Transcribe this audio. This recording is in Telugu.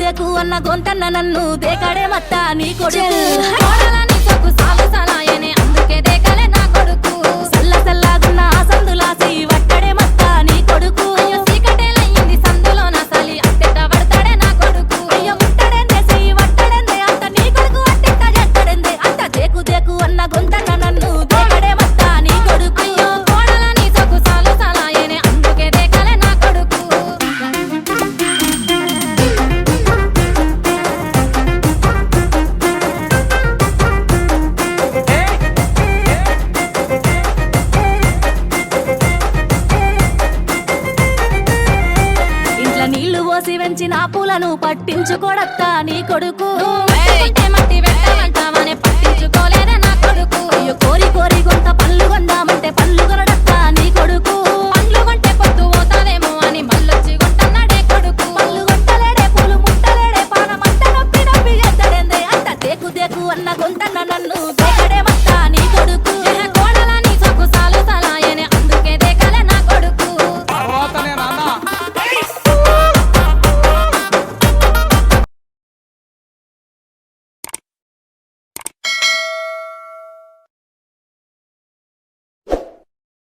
దేకు అన్న గొంటన్న నన్ను దేకాడే మత్త నీ కొడుకు. కోసి వెంచిన పూలను పట్టించుకోడత్తా నీ కొడుకు.